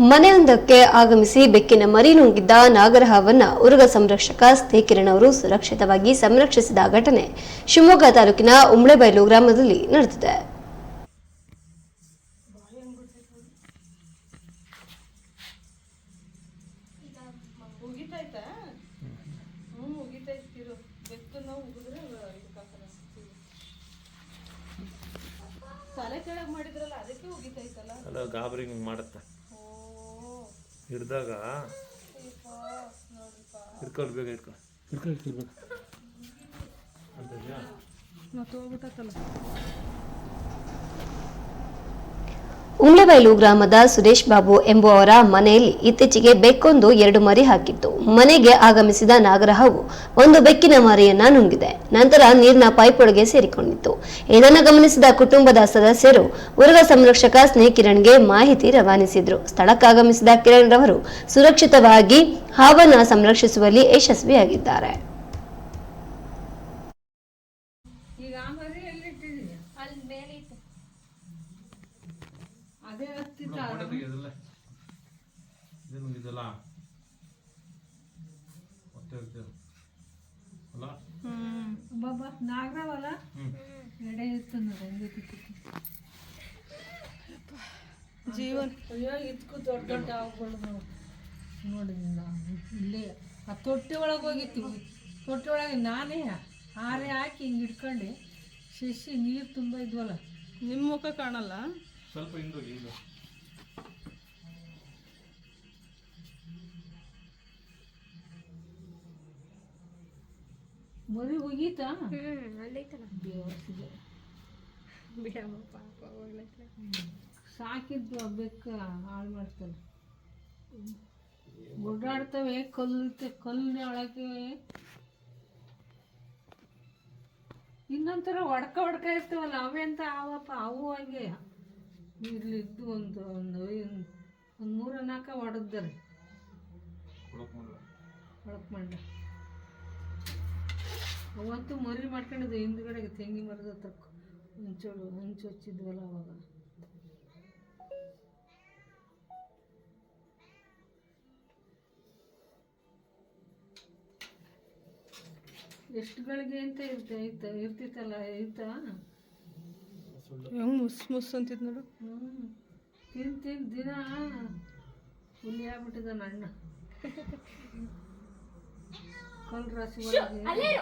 ಮನೆಯೊಂದಕ್ಕೆ ಆಗಮಿಸಿ ಬೆಕ್ಕಿನ ಮರಿ ನುಂಗಿದ್ದ ನಾಗರಹಾವನ್ನ ಉರುಗ ಸಂರಕ್ಷಕ ಸ್ನೇಹಿಕಿರಣ್ ಅವರು ಸುರಕ್ಷಿತವಾಗಿ ಸಂರಕ್ಷಿಸಿದ ಘಟನೆ ಶಿವಮೊಗ್ಗ ತಾಲೂಕಿನ ಉಮ್ಳೆಬೈಲು ಗ್ರಾಮದಲ್ಲಿ ನಡೆದಿದೆ. ತಲೆ ಕೆಳಗೆ ಮಾಡಿದ್ರಲ್ಲ ಅದಕ್ಕೆ ಅಲ್ಲ ಗಾಬರಿ ಮಾಡುತ್ತೆ? ಹಿಡ್ದಾಗ ಹಿಡ್ಕೊಳ್ಬೇಕು ಹಿಡ್ಕೊಳ್ಬೇಕು ಹಿಡ್ಕೊಳ್ ಬೇಗ. ಹಿಡ್ಕೊ ಹಿಡ್ಕೊ ಹಿಡ್ಕೊಳ್ಬೇಕು ಉಂಬ್ಳೆಬೈಲು ಗ್ರಾಮದ ಸುರೇಶ್ ಬಾಬು ಎಂಬುವವರ ಮನೆಯಲ್ಲಿ ಇತ್ತೀಚೆಗೆ ಬೆಕ್ಕೊಂದು ಎರಡು ಮರಿ ಹಾಕಿತ್ತು. ಮನೆಗೆ ಆಗಮಿಸಿದ ನಾಗರಹಾವು ಒಂದು ಬೆಕ್ಕಿನ ಮರಿಯನ್ನ ನುಂಗಿದೆ. ನಂತರ ನೀರಿನ ಪೈಪ್ ಒಳಗೆ ಸೇರಿಕೊಂಡಿತ್ತು. ಇದನ್ನು ಗಮನಿಸಿದ ಕುಟುಂಬದ ಸದಸ್ಯರು ಉರಗ ಸಂರಕ್ಷಕ ಸ್ನೇಹ ಕಿರಣ್ಗೆ ಮಾಹಿತಿ ರವಾನಿಸಿದ್ರು. ಸ್ಥಳಕ್ಕಾಗಮಿಸಿದ ಕಿರಣ್ ರವರು ಸುರಕ್ಷಿತವಾಗಿ ಹಾವನ್ನ ಸಂರಕ್ಷಿಸುವಲ್ಲಿ ಯಶಸ್ವಿಯಾಗಿದ್ದಾರೆ. ಅಲ್ಲಿ ಮೇಲೆ ಇತ್ತು ಅದೇ ಹತ್ತಿತ್ತ ಇದೆಲ್ಲ ಇದೇನು ಇದೆಲ್ಲ ಮತ್ತೆ ಅಲ್ಲ? ಹ್ಮ್. ಬಾಬಾ ನಾಗರವಲ್ಲ ಹ್ಮ್. ಎಡೆ ಜೀವನ್. ಅಯ್ಯೋ ಇದಕ್ಕೂ ದೊಡ್ಡ ದೊಡ್ಡ ನೋಡಿ. ಇಲ್ಲೇ. ಆ ತೊಟ್ಟಿ ಒಳಗೆ ಹೋಗಿತ್ತು. ತೊಟ್ಟಿ ಒಳಗೆ ನಾನೇ ಹಾರೆ ಹಾಕಿ ಹಿಂಗೆ ಹಿಡ್ಕೊಂಡು. ಶಶಿ ನೀರು ತುಂಬ ಇದ್ವಲ್ಲ. ನಿಮ್ಮ ಮುಖ ಕಾಣಲ್ಲ? ಸ್ವಲ್ಪ ಹಿಂದೋಗಿ ಹಿಂದೆ ಮರಿ ಹೋಗೀತಾ ಹ್ಮ್ ಅಲ್ಲೈತಲ್ಲ ದೇವರ್ಸಿಗೆ ಬಿಡಮ್ಮ ಪಾಪ ಹೋಗ್ಲೈತೆ ಸಾಕಿದ್ದು ಆ ಬೆಕ್ಕ ಹಾಳು ಮಾಡ್ತಾನೆ. ಓಡಾಡ್ತವೆ ಕಲ್ಲು ಕಲ್ಲಿನ ಒಳಗೆ. ಇನ್ನೊಂಥರ ಒಡ್ಕ ಒಡ್ಕ ಇರ್ತಾವಲ್ಲ ಅವೇ ಅಂತ ಅವಪ್ಪ ಅವು ಹಂಗೆ. ಇಲ್ಲಿದ್ದು ಒಂದು ಒಂದು ಒಂದು ಮೂರ ನಾಲ್ಕ ಹೊಡೆದ ಹೊಳಕ್ ಮಂಡ ಅವತ್ತು ಮರಿ ಮಾಡ್ಕೊಂಡಿದ್ದು ಹಿಂದ್ಗಡೆಗೆ ತೆಂಗಿ ಮರದ ಹತ್ರ ಹಂಚೋಳು ಹಂಚು ಹಚ್ಚಿದ್ವಲ್ಲ ಅವಾಗ. ಎಷ್ಟು ಗಳಿಗೆ ಅಂತ ಇರ್ತ ಇರ್ತ ಇರ್ತಿತ್ತಲ್ಲ ಮುಸ್ ಮುಸ್ ಅಂತಿದ್ ನೋಡು ತಿನ್ ತಿನ್ ದಿನ. ಹುಲಿ ಆಗ್ಬಿಟ್ಟಿದ್ದಾನ ಅಣ್ಣ ಕಲ್ ರಾಶಿ ಒಳಗೆ